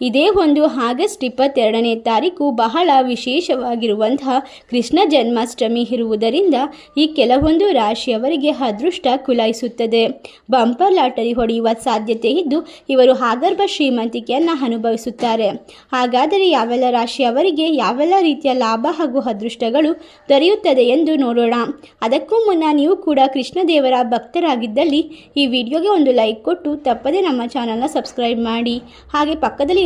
ಇದೇ ಒಂದು ಆಗಸ್ಟ್ ಇಪ್ಪತ್ತೆರಡನೇ ತಾರೀಕು ಬಹಳ ವಿಶೇಷವಾಗಿರುವಂತಹ ಕೃಷ್ಣ ಜನ್ಮಾಷ್ಟಮಿ ಇರುವುದರಿಂದ ಈ ಕೆಲವೊಂದು ರಾಶಿಯವರಿಗೆ ಅದೃಷ್ಟ ಕುಲಾಯಿಸುತ್ತದೆ. ಬಂಪರ್ ಲಾಟರಿ ಹೊಡೆಯುವ ಸಾಧ್ಯತೆ ಇದ್ದು, ಇವರು ಆಗರ್ಭ ಶ್ರೀಮಂತಿಕೆಯನ್ನು ಅನುಭವಿಸುತ್ತಾರೆ. ಹಾಗಾದರೆ ಯಾವೆಲ್ಲ ರಾಶಿಯವರಿಗೆ ಯಾವೆಲ್ಲ ರೀತಿಯ ಲಾಭ ಹಾಗೂ ಅದೃಷ್ಟಗಳು ದೊರೆಯುತ್ತದೆ ಎಂದು ನೋಡೋಣ. ಅದಕ್ಕೂ ಮುನ್ನ ನೀವು ಕೂಡ ಕೃಷ್ಣ ದೇವರ ಭಕ್ತರಾಗಿದ್ದಲ್ಲಿ ಈ ವಿಡಿಯೋಗೆ ಒಂದು ಲೈಕ್ ಕೊಟ್ಟು ತಪ್ಪದೇ ನಮ್ಮ ಚಾನಲ್ನ ಸಬ್ಸ್ಕ್ರೈಬ್ ಮಾಡಿ. ಹಾಗೆ ಪಕ್ಕದಲ್ಲಿ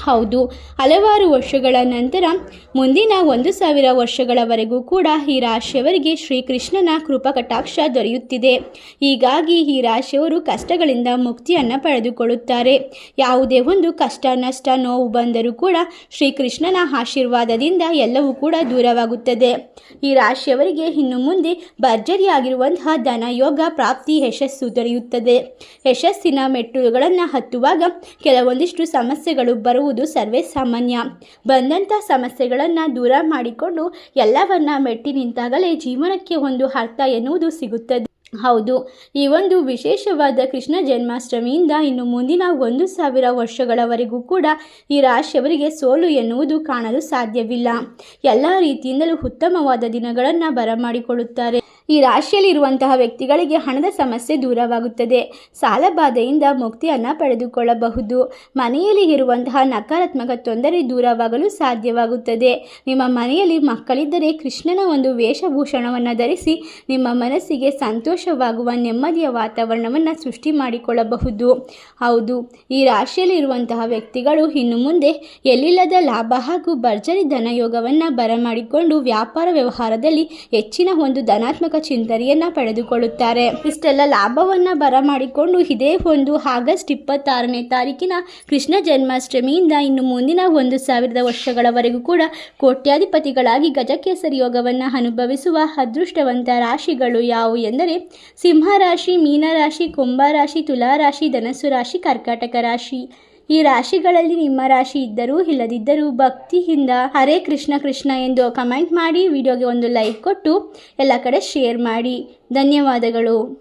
ಹೌದು, ಹಲವಾರು ವರ್ಷಗಳ ನಂತರ, ಮುಂದಿನ ಒಂದು ಸಾವಿರ ವರ್ಷಗಳವರೆಗೂ ಕೂಡ ಈ ರಾಶಿಯವರಿಗೆ ಶ್ರೀಕೃಷ್ಣನ ಕೃಪಾ ಕಟಾಕ್ಷ ದೊರೆಯುತ್ತಿದೆ. ಹೀಗಾಗಿ ಈ ರಾಶಿಯವರು ಕಷ್ಟಗಳಿಂದ ಮುಕ್ತಿಯನ್ನು ಪಡೆದುಕೊಳ್ಳುತ್ತಾರೆ. ಯಾವುದೇ ಒಂದು ಕಷ್ಟ, ನಷ್ಟ, ನೋವು ಬಂದರೂ ಕೂಡ ಶ್ರೀಕೃಷ್ಣನ ಆಶೀರ್ವಾದದಿಂದ ಎಲ್ಲವೂ ಕೂಡ ದೂರವಾಗುತ್ತದೆ. ಈ ರಾಶಿಯವರಿಗೆ ಇನ್ನು ಮುಂದೆ ಭರ್ಜರಿಯಾಗಿರುವಂತಹ ಧನ ಯೋಗ ಪ್ರಾಪ್ತಿ ಯಶಸ್ಸು ದೊರೆಯುತ್ತದೆ. ಯಶಸ್ಸಿನ ಮೆಟ್ಟುಗಳನ್ನು ಹತ್ತುವಾಗ ಕೆಲವೊಂದಿಷ್ಟು ಸಮಸ್ಯೆಗಳು ಬರುವುದು ಸರ್ವೇ ಸಾಮಾನ್ಯ. ಬಂದಂಥ ಸಮಸ್ಯೆಗಳನ್ನು ದೂರ ಮಾಡಿಕೊಂಡು ಎಲ್ಲವನ್ನ ಮೆಟ್ಟಿ ನಿಂತಾಗಲೇ ಜೀವನಕ್ಕೆ ಒಂದು ಅರ್ಥ ಎನ್ನುವುದು ಸಿಗುತ್ತದೆ. ಹೌದು, ಈ ಒಂದು ವಿಶೇಷವಾದ ಕೃಷ್ಣ ಜನ್ಮಾಷ್ಟಮಿಯಿಂದ ಇನ್ನು ಮುಂದಿನ ಒಂದು ಸಾವಿರ ವರ್ಷಗಳವರೆಗೂ ಕೂಡ ಈ ರಾಶಿಯವರಿಗೆ ಸೋಲು ಎನ್ನುವುದು ಕಾಣಲು ಸಾಧ್ಯವಿಲ್ಲ. ಎಲ್ಲ ರೀತಿಯಿಂದಲೂ ಉತ್ತಮವಾದ ದಿನಗಳನ್ನು ಬರಮಾಡಿಕೊಳ್ಳುತ್ತಾರೆ. ಈ ರಾಶಿಯಲ್ಲಿರುವಂತಹ ವ್ಯಕ್ತಿಗಳಿಗೆ ಹಣದ ಸಮಸ್ಯೆ ದೂರವಾಗುತ್ತದೆ. ಸಾಲಬಾಧೆಯಿಂದ ಮುಕ್ತಿಯನ್ನು ಪಡೆದುಕೊಳ್ಳಬಹುದು. ಮನೆಯಲ್ಲಿ ಇರುವಂತಹ ನಕಾರಾತ್ಮಕ ತೊಂದರೆ ದೂರವಾಗಲು ಸಾಧ್ಯವಾಗುತ್ತದೆ. ನಿಮ್ಮ ಮನೆಯಲ್ಲಿ ಮಕ್ಕಳಿದ್ದರೆ ಕೃಷ್ಣನ ಒಂದು ವೇಷಭೂಷಣವನ್ನು ಧರಿಸಿ ನಿಮ್ಮ ಮನಸ್ಸಿಗೆ ಸಂತೋಷವಾಗುವ ನೆಮ್ಮದಿಯ ವಾತಾವರಣವನ್ನು ಸೃಷ್ಟಿ ಮಾಡಿಕೊಳ್ಳಬಹುದು. ಹೌದು, ಈ ರಾಶಿಯಲ್ಲಿರುವಂತಹ ವ್ಯಕ್ತಿಗಳು ಇನ್ನು ಮುಂದೆ ಎಲ್ಲಿಲ್ಲದ ಲಾಭ ಹಾಗೂ ಭರ್ಜರಿ ಧನಯೋಗವನ್ನು ಬರಮಾಡಿಕೊಂಡು ವ್ಯಾಪಾರ ವ್ಯವಹಾರದಲ್ಲಿ ಹೆಚ್ಚಿನ ಒಂದು ಧನಾತ್ಮಕ ಚಿಂತನೆಯನ್ನು ಪಡೆದುಕೊಳ್ಳುತ್ತಾರೆ. ಇಷ್ಟೆಲ್ಲ ಲಾಭವನ್ನು ಬರಮಾಡಿಕೊಂಡು ಇದೇ ಒಂದು ಆಗಸ್ಟ್ ಇಪ್ಪತ್ತಾರನೇ ತಾರೀಕಿನ ಕೃಷ್ಣ ಜನ್ಮಾಷ್ಟಮಿಯಿಂದ ಇನ್ನು ಮುಂದಿನ ಒಂದು ಸಾವಿರದ ವರ್ಷಗಳವರೆಗೂ ಕೂಡ ಕೋಟ್ಯಾಧಿಪತಿಗಳಾಗಿ ಗಜಕೇಸರಿ ಯೋಗವನ್ನು ಅನುಭವಿಸುವ ಅದೃಷ್ಟವಂತ ರಾಶಿಗಳು ಯಾವುವು ಎಂದರೆ ಸಿಂಹ ರಾಶಿ ಮೀನರಾಶಿ ಕುಂಭ ರಾಶಿ ತುಲಾ ರಾಶಿ ಧನಸ್ಸು ರಾಶಿ ಕರ್ಕಾಟಕ ರಾಶಿ. ಈ ರಾಶಿಗಳಲ್ಲಿ ನಿಮ್ಮ ರಾಶಿ ಇದ್ದರೂ ಇಲ್ಲದಿದ್ದರೂ ಭಕ್ತಿಯಿಂದ ಹರೇ ಕೃಷ್ಣ ಕೃಷ್ಣ ಎಂದು ಕಮೆಂಟ್ ಮಾಡಿ ವಿಡಿಯೋಗೆ ಒಂದು ಲೈಕ್ ಕೊಟ್ಟು ಎಲ್ಲ ಕಡೆ ಶೇರ್ ಮಾಡಿ. ಧನ್ಯವಾದಗಳು.